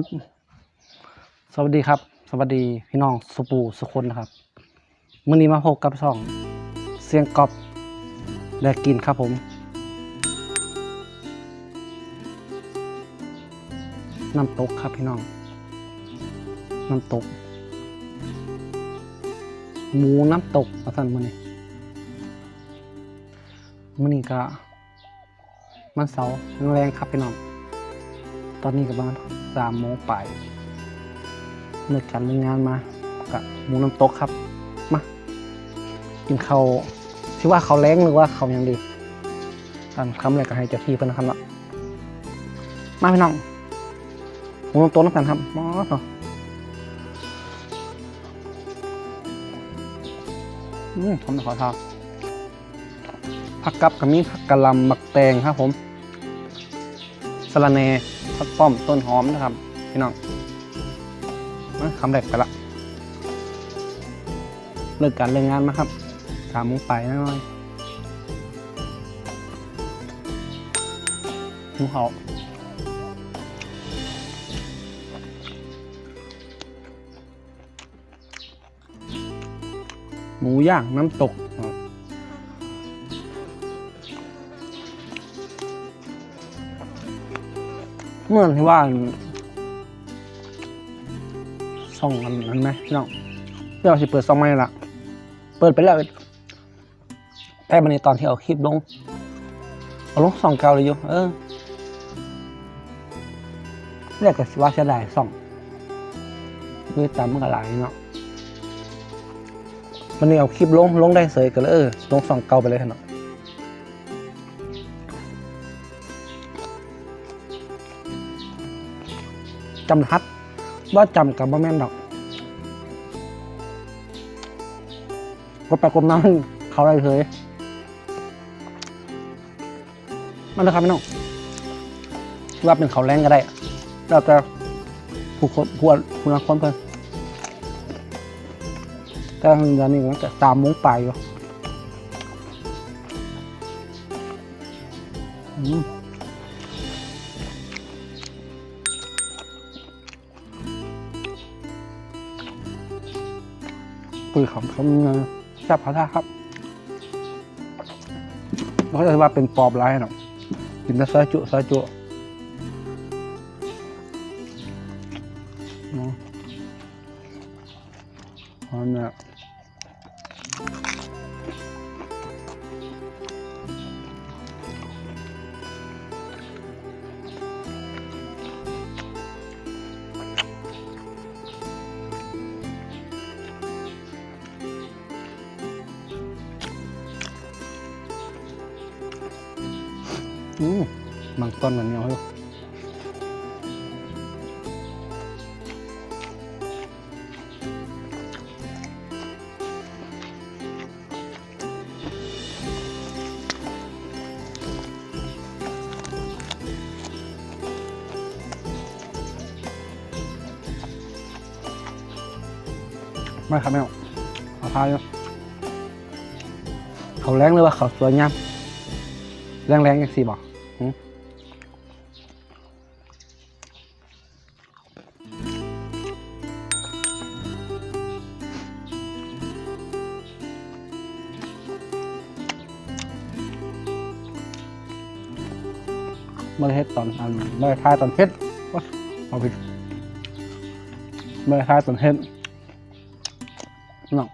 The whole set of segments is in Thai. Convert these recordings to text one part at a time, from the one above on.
บสวัสดีครับ สวัสดีพี่น้องสุปูสุคนนะครับมื่อนี้มาพบกับช่องเสียงกอบและกินครับผมน้ำตกครับพี่น้องน้ำตก หมูน้ำตกมาสั่นมื่อนี้มื่อนี้ก็มันเสาร์แรงครับพี่น้อง ตอนนี้ก็ประมาณสามโมงไปเลิกการเลิกงานมากับหมูน้ำตกครับ มา กินข้าวที่ว่าเขาวแรงหรือว่าเขาวยังดีอันคำแรก็ให้เจ้าที่เพิ่นนะครับเนาะมาพี่น้องหมูน้ำตกน้ำกันครับมอสเนาะอืมผมขอทานผักกับกับมีผักกะหล่ำหมักแตงครับผม สะระแหน่ผักป้อมต้นหอมนะครับพี่น้องคำแรกไปละเลิกการเลิกงานมาครับสามโมงไปน่นอนหมูเขาหมูย่างน้ำตกครั บเมื่อที่ว่าส่องอันนั้นไหมพี่น้องเดี๋ยวสิเปิดซ่องไม่ละเปิดไปแล้วแต่บันนี้ตอนที่เอาคลิปลงเอาลงส่องเก่าเลยอยู่เออเรียกกับว่าจะได้ส่องด้วยตามมันก็หลายเนาะวันนี้เอาคลิปลงลงได้เสยกันเลยเออลงส่องเก่าไปเลยเนาะ จำทัดว่าจำกับบ่แม่นดอกกดไปกดมาเขาอะไรเคยมันนะครับพี่น้องว่าเป็นเขาแรงก็ได้เราจะผู้คนผู้ผู้นักคนเพิ่นแต่เดือนนี้มันจะสามโมงไปอยู่ ปืนของเขาเงินแซ่บพาท่าครับเขาจะว่าเป็นปอบร้ายหรอกกินแต่ซาจุซาจุเนาะอันเนี้ย อืมบางต้นมันเหนียวอยู่ไม่ครับแม่เอาเอาพาอยู่เขาแรงเลยว่าเขาสวยงามแรงๆอย่างสี่บอก เมื่อเฮ็ดตอนอันเมื่อทายตอนเฮ็ดวะเอาผิดเมื่อทายตอนเฮ็ดน้อง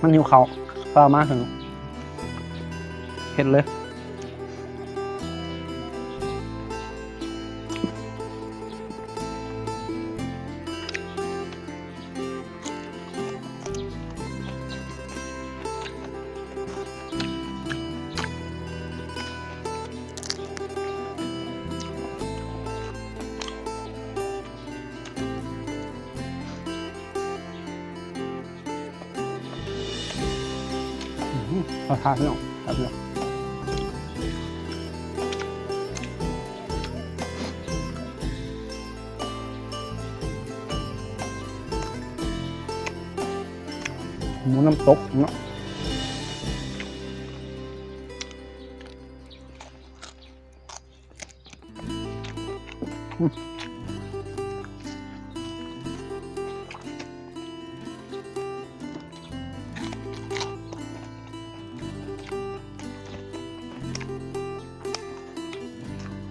มันหิวเขาข้ามาถึงเฮ็ดเลย เราทานพี่น้องครั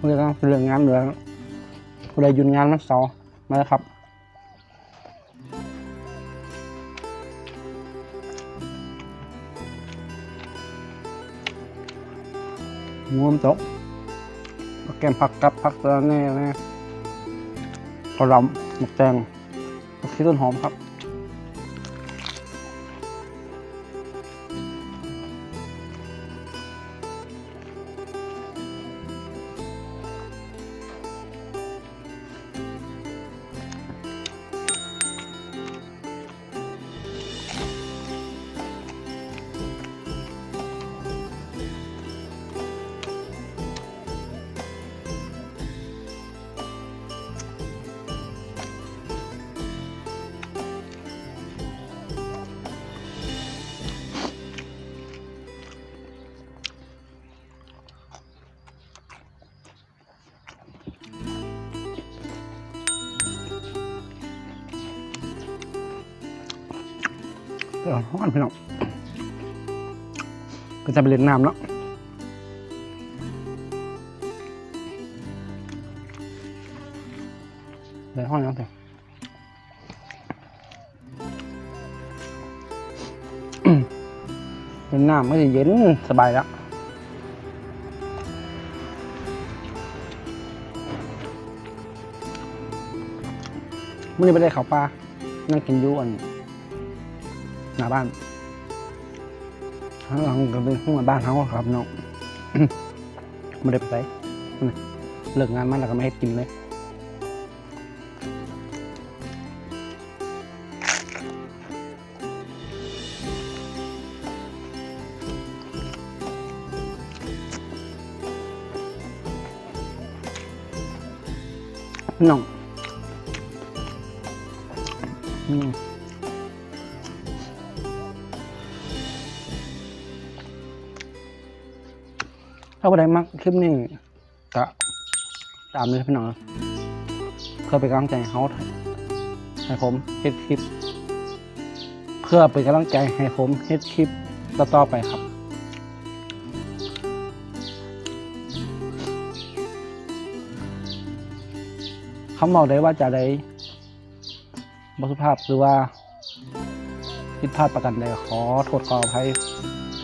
บพี่องหมูน้ำตกเรื่องเรื่องงานเหลือผู้ใดหยุดงานมันเสาร์มาแล้วครับหมูน้ำตกแกมผักกับผักตะแน่แน่กระลำหมกแตงผักชีต้นหอมครับ ห้อนพี่น้องก็จะไปเล่นน้ำเนาะเดี๋ยวห้อนแล้วเถอะอืมเล่นน้ำไม่ได้เย็นสบายแล้วมื่อนี้ไปได้เขาปลานั่งกินยูอันน บ้านข้างหลังก็เป็นห้องบ้านเขาครับน้องไม่ได้ไปไหนเลิกงานมาแล้วก็ไม่ให้กินเลยน้องอืม ถ้าวันใดมักคลิปนี้ก็ตามเลยพี่น้องเพื่อเป็นกำลังใจให้เขาให้ผมเฮ็ดคลิป เพื่อเป็นกำลังใจให้ผมเฮ็ดคลิปต่อไปครับคำบอกได้ว่าจะได้บสุภาพหรือว่าผิดพลาดประกันใดขอโทษขออภัย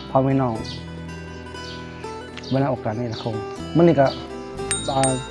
พ่อแม่น้อง เวลาโอ